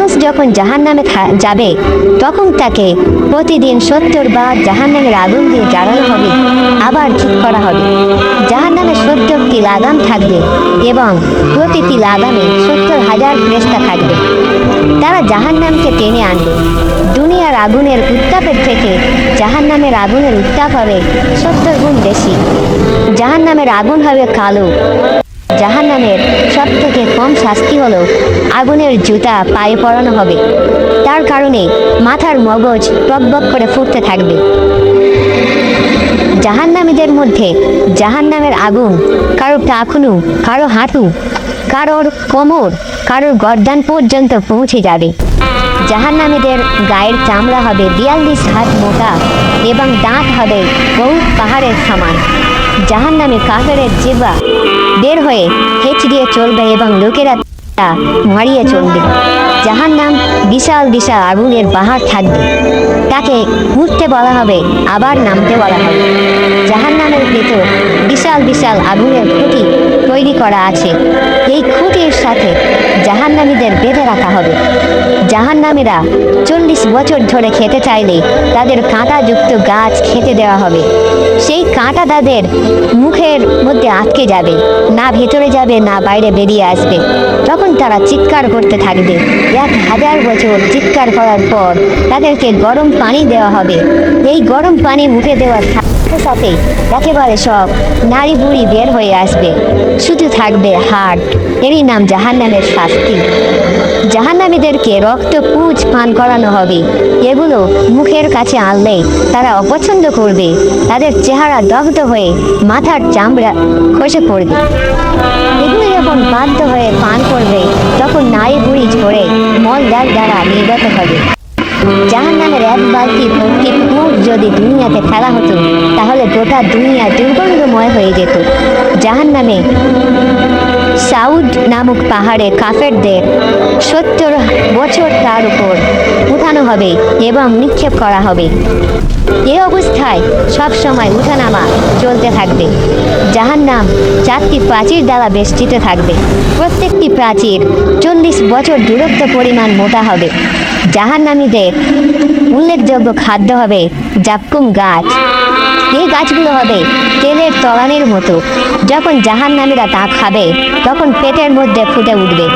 মানুষ যখন জাহান নামে যাবে, তখন তাকে প্রতিদিন সত্তর বার জাহান নামের আগুন দিয়ে জ্বালানো হবে, আবার ঠিক করা হবে। জাহান নামে সত্তরটি লাগাম থাকবে এবং প্রতিটি লাগামে সত্তর হাজার ফ্রেস্তা থাকবে। তারা জাহান নামকে টেনে আনবে। দুনিয়ার আগুনের উত্তাপের থেকে জাহান নামের আগুনের উত্তাপ হবে সত্তর গুণ বেশি। জাহান নামের আগুন হবে কালো। জাহান নামের সব থেকে কম শাস্তি হলো আগুনের জুতা পায়ে পরানো হবে। তার কারণে মাথার মগজ টকবক করে ফুটতে থাকবে। জাহান্নামীদের মধ্যে জাহান্নামের আগুন কারও টাকনু, কারও হাঁটু, কারোর কোমর, কারোর গর্দান পর্যন্ত পৌঁছে যাবে। জাহান্নামীদের গায়ের চামড়া হবে বিয়াল্লিশ হাত মোটা এবং দাঁত হবে বহু পাহাড়ের সমান। জাহান্নামে কাফেরের জিবা বের হয়ে হেঁচ দিয়ে চলবে এবং লোকেরা তা মারিয়ে চলবে। যাহার নাম বিশাল বিশাল আগুনের পাহাড় থাকবে, তাকে উঠতে বলা হবে, আবার নামতে বলা হবে। জাহার নামের ভেতর বিশাল বিশাল আগুনের খুঁটি তৈরি করা আছে, এই খুঁটির সাথে জাহান্নামীদের বেঁধে রাখা হবে। জাহান্নামীরা চল্লিশ বছর ধরে খেতে চাইলে তাদের কাঁটাযুক্ত গাছ খেতে দেওয়া হবে। সেই কাঁটা তাদের মুখের মধ্যে আটকে যাবে, না ভেতরে যাবে, না বাইরে বেরিয়ে আসবে। তখন তারা চিৎকার করতে থাকবে। এক হাজার বছর চিৎকার করার পর তাদেরকে গরম পানি দেওয়া হবে। এই গরম পানি মুখে দেওয়ার সাথে সাথে একেবারে সব নারী বুড়ি বের হয়ে আসবে। শুধু থাকবে হাট। এরই নাম জাহান্নামের শাস্তি। জাহান্নামীদেরকে রক্ত পুজ পান করানো হবে। এগুলো মুখের কাছে আনলে তারা অপছন্দ করবে। তাদের চেহারা দগ্ধ হয়ে মাথার চামড়া খসে পড়বে। এগুলো যখন বাধ্য হয়ে পান করবে, তখন নারী বুড়ি ঝরে মল দাগ দ্বারা নির্গত হবে। জাহান নামের এক বালতি ভর্তি পুঁজ যদি দুনিয়াতে ফেলা হতো, তাহলে গোটা দুনিয়া দুর্গন্ধময় হয়ে যেত। জাহান নামে সাউদ নামক পাহাড়ে কাফেরদের সত্তর বছর তার উপর উঠানো হবে এবং নিক্ষেপ করা হবে। এ অবস্থায় সব সময় উঠানামা চলতে থাকবে। যাহার নাম চারটি প্রাচীর দ্বারা বেষ্টিত থাকবে। প্রত্যেকটি প্রাচীর চল্লিশ বছর দূরত্ব পরিমাণ মোটা হবে। জাহান্নামীদের উল্লেখযোগ্য খাদ্য হবে জাপকুম গাছ। এই গাছগুলো হবে তেলের তলানির মতো। যখন জাহান্নামীরা তা খাবে, তখন পেটের মধ্যে ফুটে উঠবে।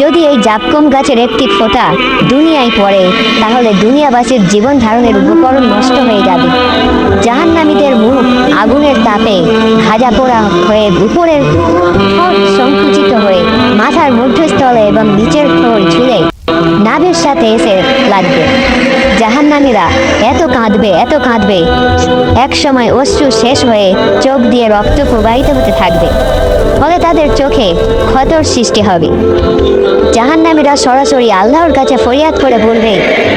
যদি এই জাপকম গাছের একটি ফোঁটা দুনিয়ায় পড়ে, তাহলে দুনিয়াবাসীর জীবন ধারণের উপকরণ নষ্ট হয়ে যাবে। জাহান্নামীদের মুখ আগুনের তাপে ভাজা পোড়া হয়ে উপরের সংকুচিত হয়ে মাথার মধ্যস্থলে এবং নিচের ঠোঁট ঝুলে নাভের সাথে এসে লাগবে। জাহান্নামীরা এত কাঁদবে এত কাঁদবে। এক সময় অশ্রু শেষ হয়ে চোখ দিয়ে রক্ত প্রবাহিত হতে থাকবে। ফলে তাদের চোখে ক্ষতর সৃষ্টি হবে। জাহান্নামীরা সরাসরি আল্লাহর কাছে ফরিয়াদ করে বলবে,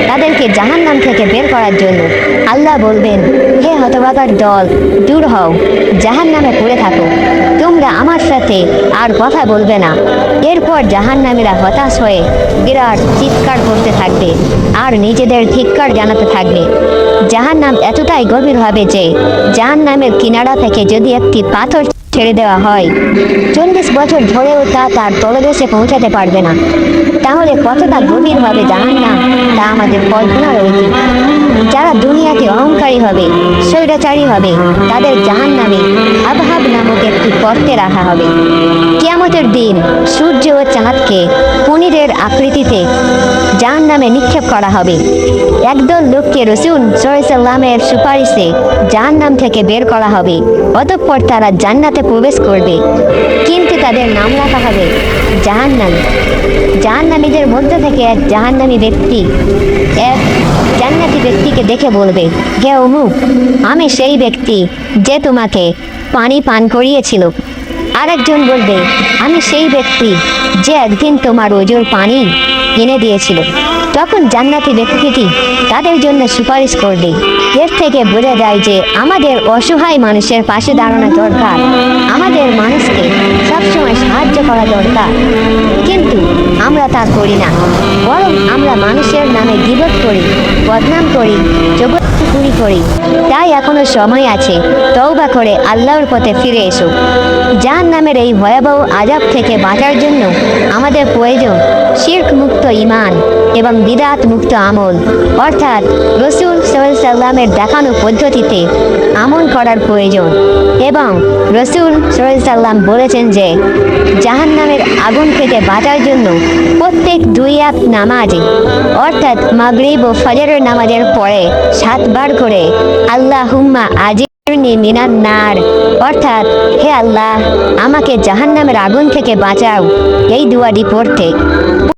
তাদেরকে জাহান্নাম থেকে বের করার জন্য আল্লাহ বলবেন, হে হতবাগার দল, দূর হও, জাহান্নামে পড়ে থাকো। তোমরা আমার সাথে আর কথা বলবে না। এরপর জাহান্নামীরা হতাশ হয়ে বিরাট চিৎকার করতে থাকবে আর নিজেদের ধিক্কার জানাতে থাকবে। জাহান্নাম এতটাই গভীর হবে যে জাহান্নামের কিনারা থেকে যদি একটি পাথর ছেড়ে দেওয়া হয়। চল্লিশ বছর ধরেও তা তার তলদেশে পৌঁছাতে পারবে না। তাহলে কতটা গভীর হবে না তা আমাদের কল্পনা রয়েছে যারা দুনিয়াতে অহংকারী হবে, স্বৈরাচারী হবে, তাদের জাহান নামে আবহাব নামক একটি গর্তে রাখা হবে। কিয়ামতের দিন সূর্য ও চাঁদকে পনিরের আকৃতিতে জাহান নামে নিক্ষেপ করা হবে। একদল লোককে রসুন সরাইসাল্লামের সুপারিশে জাহান নাম থেকে বের করা হবে। অতঃপর তারা জান্নাতে প্রবেশ করবে। কিন্তু তাদের নাম রাখা হবে জাহান্নামী। জাহান্নামীদের মধ্যে থেকে এক জাহান্নামী ব্যক্তি, এক জান্নাতি ব্যক্তিকে দেখে বলবে হে অমুক, আমি সেই ব্যক্তি যে তোমাকে পানি পান করিয়েছিল। আরেকজন বলবে, আমি সেই ব্যক্তি যে একদিন তোমার ওজোর পানি এনে দিয়েছিল। তখন জান্নাতি ব্যক্তিটি তাদের জন্য সুপারিশ করবে এর থেকে বোঝা যায় যে আমাদের অসহায় মানুষের পাশে দাঁড়ানো দরকার। আমাদের মানুষকে সবসময় সাহায্য করা দরকার। কিন্তু আমরা তা করি না। বরং আমরা মানুষের নামে গিবত করি, বদনাম করি জগৎ করি। তাই এখনও সময় আছে, তওবা করে আল্লাহর পথে ফিরে এসো। যার নামের এই ভয়াবহ আজাব থেকে বাঁচার জন্য আমাদের প্রয়োজন শির্ক মুক্ত ইমান এবং বিদাত মুক্ত আমল। অর্থাৎ রসুল সোহেল সাল্লামের দেখানো পদ্ধতিতে আমল করার প্রয়োজন। এবং রসুল সোহেল সাল্লাম বলেছেন যে জাহান নামের আগুন থেকে বাঁচার জন্য প্রত্যেক দুই এক নামাজে, অর্থাৎ মাগরিব ও ফজরের নামাজের পরে সাতবার করে আল্লাহ হুম্মা আজিরনি মিনান নার। অর্থাৎ হে আল্লাহ আমাকে জাহান্নামের আগুন থেকে বাঁচাও। এই দুয়াটি পড়তে।